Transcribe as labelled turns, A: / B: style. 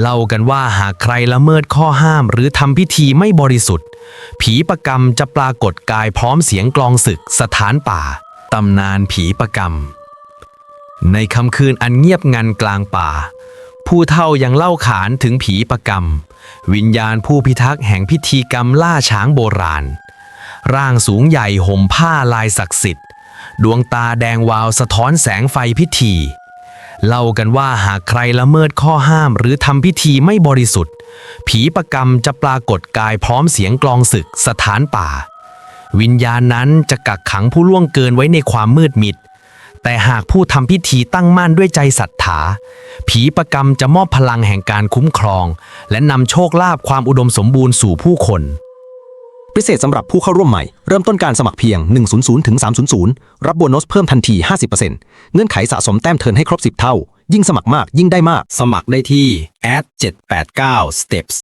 A: เล่ากันว่าหากใครละเมิดข้อห้ามหรือทำพิธีไม่บริสุทธิ์ ผีประกรรมจะปรากฏกายพร้อมเสียงกลองศึกสถานป่า ตำนานผีประกรรม ในค่ำคืนอันเงียบงันกลางป่า ผู้เฒ่ายังเล่าขานถึงผีประกรรม วิญญาณผู้พิทักษ์แห่งพิธีกรรมล่าช้างโบราณ ร่างสูงใหญ่ห่มผ้าลายศักดิ์สิทธิ์ ดวงตาแดงวาวสะท้อนแสงไฟพิธี เล่ากันว่าหากใครละเมิดข้อห้ามหรือทำพิธีไม่บริสุทธิ์ ผีประกรรมจะปรากฏกายพร้อมเสียงกลองศึกสถานป่า วิญญาณนั้นจะกักขังผู้ล่วงเกินไว้ในความมืดมิด แต่หากผู้ทำพิธีตั้งมั่นด้วยใจศรัทธาผีประกรรมจะมอบพลังแห่งการคุ้มครอง และนำโชคลาภความอุดมสมบูรณ์สู่ผู้คน
B: พิเศษสำหรับผู้เข้าร่วมใหม่ เริ่มต้นการสมัครเพียง 100ถึง300 รับโบนัสเพิ่มทันที 50%เงื่อนไขสะสมแต้มเทิร์นให้ครบ 10 เท่า ยิ่งสมัครมากยิ่งได้มาก
A: สมัครได้ที่ ad789steps